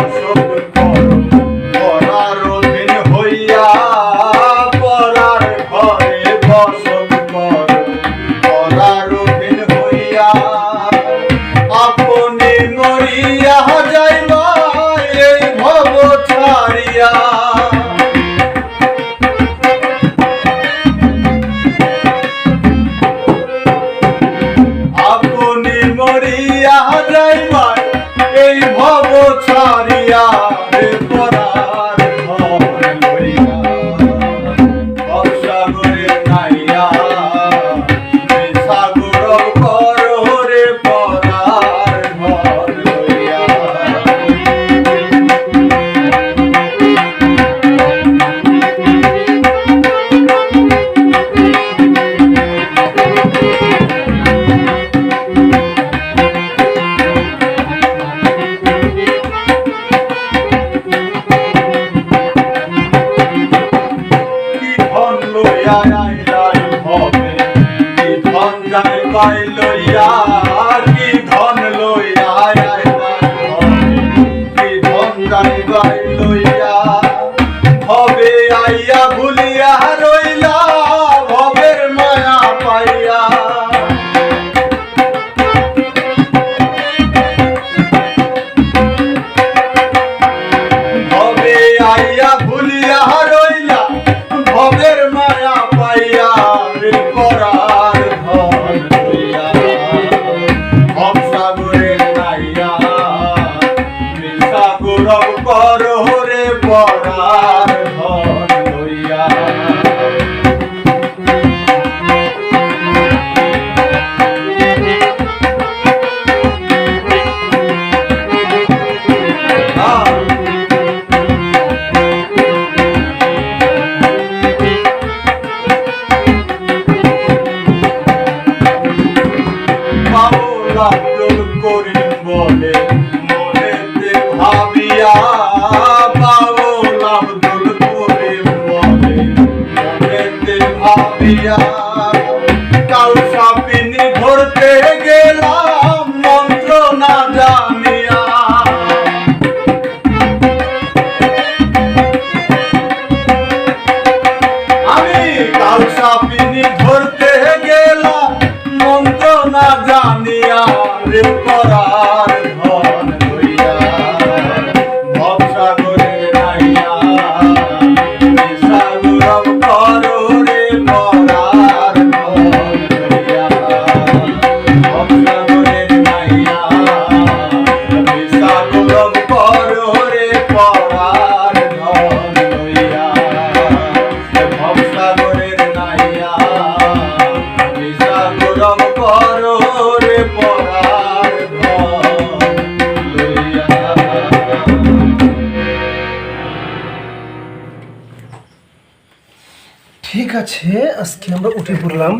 Só por I. love. পর হরে পড়া। ভাবিয়া, কাল সাপিনী ধরতে গেলাম, মন্ত্র না জানিয়া। আমি কাল সাপিনী গেলাম, মন্ত্র না জানিয়া, রে পরার ঠিক আছে আজকে আমরা উঠে পড়লাম।